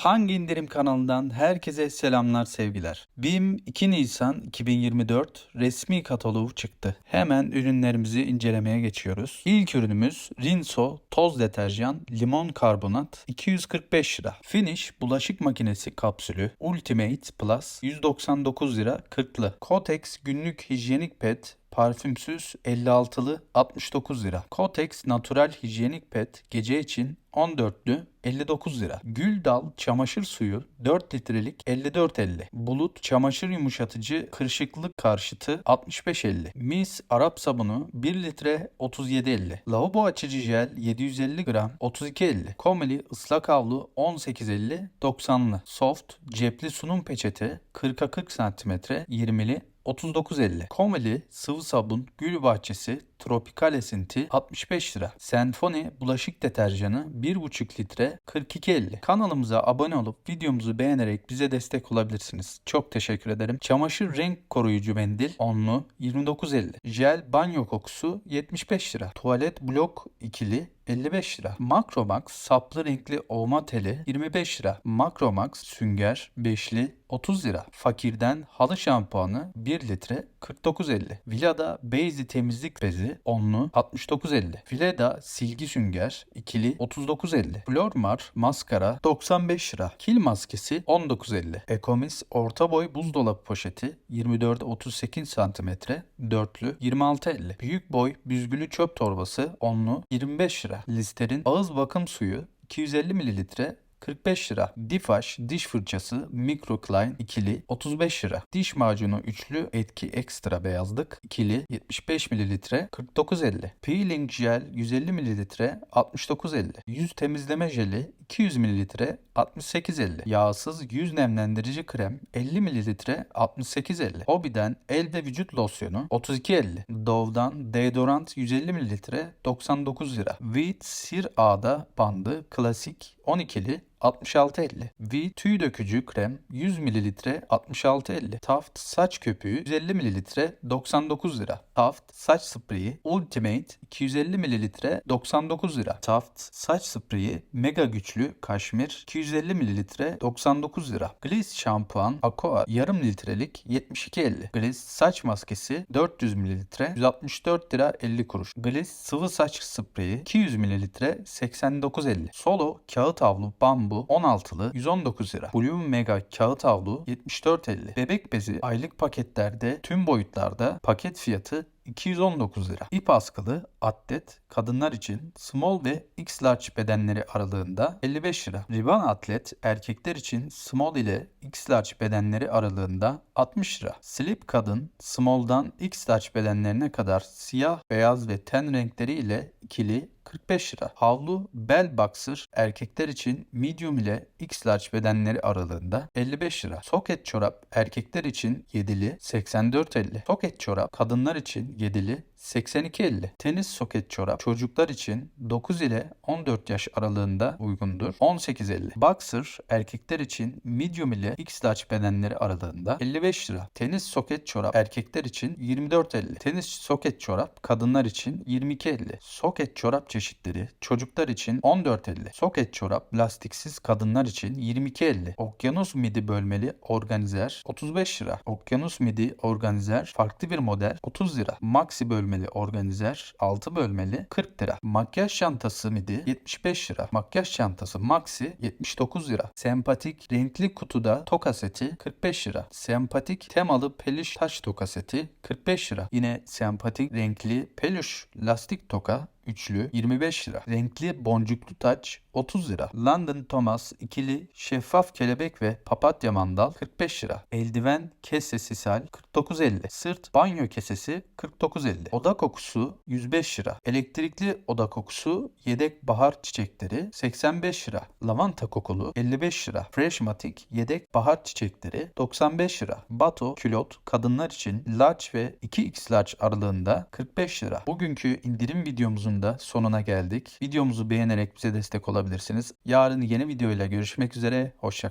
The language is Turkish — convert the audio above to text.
Hangi indirim kanalından herkese selamlar sevgiler. BİM 2 Nisan 2024 resmi kataloğu çıktı. Hemen ürünlerimizi incelemeye geçiyoruz. İlk ürünümüz Rinso toz deterjan limon karbonat 245 lira. Finish bulaşık makinesi kapsülü Ultimate Plus 199 lira 40'lı. Kotex günlük hijyenik pet Parfümsüz 56'lı 69 lira. Kotex Natural Hijyenik Pet gece için 14'lü 59 lira. Gül Dal çamaşır suyu 4 litrelik 54.50. Bulut çamaşır yumuşatıcı kırışıklık karşıtı 65.50. Mis Arap sabunu 1 litre 37.50. Lavabo açıcı jel 750 gram 32.50. Komeli ıslak havlu 18.50 90'lı. Soft cepli sunum peçete 40'a 40 cm 20'li 39.50. Komeli sıvı sabun gül bahçesi tropikal esinti 65 lira. Senfoni bulaşık deterjanı 1,5 litre 42.50. Kanalımıza abone olup videomuzu beğenerek bize destek olabilirsiniz. Çok teşekkür ederim. Çamaşır renk koruyucu mendil 10'lu 29.50. Jel banyo kokusu 75 lira. Tuvalet blok ikili 55 lira. Macromax saplı renkli ovma teli 25 lira. Macromax sünger 5'li 30 lira. Fakirden halı şampuanı 1 litre 49.50. Vilada Beyzi temizlik bezi 10'lu 69.50. Vileda silgi sünger ikili 39.50. Flormar maskara 95 lira. Kil maskesi 19.50. Ekomis orta boy buzdolabı poşeti 24 38 cm dörtlü 26.50. Büyük boy büzgülü çöp torbası 10'lu 25 lira. Lister'in ağız bakım suyu 250 mililitre 45 lira. Difaş diş fırçası Micro ikili 35 lira. Diş macunu üçlü etki ekstra beyazlık ikili 75 mililitre 49.50. Peeling jel 150 mililitre 69.50. Yüz temizleme jeli 200 mililitre 68.50. Yağsız yüz nemlendirici krem 50 mililitre 68.50. Hobby'den el ve vücut losyonu 32.50. Dove'dan deodorant 150 mililitre 99 lira. Veet Sir Ağda bandı klasik 12'li 66.50. V tüy dökücü krem 100 ml 66.50. Taft saç köpüğü 150 ml 99 lira. Taft saç spreyi Ultimate 250 ml 99 lira. Taft saç spreyi mega güçlü kaşmir 250 ml 99 lira. Gliss şampuan Aqua yarım litrelik 72.50. Gliss saç maskesi 400 ml 164 lira 50 kuruş. Gliss sıvı saç spreyi 200 ml 89.50. Solo kağıt havlu bambu 16'lı 119 lira. Bloom Mega kağıt havlu 74.50. Bebek bezi aylık paketlerde tüm boyutlarda paket fiyatı 219 lira. İp askılı atlet kadınlar için small ve x large bedenleri aralığında 55 lira. Ribbon atlet erkekler için small ile x large bedenleri aralığında 60 lira. Slip kadın small'dan x large bedenlerine kadar siyah, beyaz ve ten renkleri ile ikili 45 lira. Havlu bell boxer erkekler için medium ile x large bedenleri aralığında 55 lira. Soket çorap erkekler için 7'li 84.50. Soket çorap kadınlar için 7'li 82.50. Tenis soket çorap çocuklar için 9 ile 14 yaş aralığında uygundur. 18.50. Boxer erkekler için medium ile x large bedenleri aralığında 55 lira. Tenis soket çorap erkekler için 24.50. Tenis soket çorap kadınlar için 22.50. Soket çorap çeşitleri çocuklar için 14.50. Soket çorap lastiksiz kadınlar için 22.50. Okyanus midi bölmeli organizer 35 lira. Okyanus midi organizer farklı bir model 30 lira. Maxi bölmeli organizer 6 bölmeli 40 lira. Makyaj çantası midi 75 lira. Makyaj çantası maxi 79 lira. Sempatik renkli kutuda toka seti 45 lira. Sempatik temalı peluş taş toka seti 45 lira. Yine sempatik renkli peluş lastik toka üçlü 25 lira. Renkli boncuklu taç 30 lira. London Thomas ikili şeffaf kelebek ve papatya mandal 45 lira. Eldiven kesesi sal 49.50. Sırt banyo kesesi 49.50. Oda kokusu 105 lira. Elektrikli oda kokusu yedek bahar çiçekleri 85 lira. Lavanta kokulu 55 lira. Freshmatic yedek bahar çiçekleri 95 lira. Bato külot kadınlar için large ve 2x large aralığında 45 lira. Bugünkü indirim videomuzun da sonuna geldik. Videomuzu beğenerek bize destek olabilirsiniz. Yarın yeni videoyla görüşmek üzere. Hoşçakalın.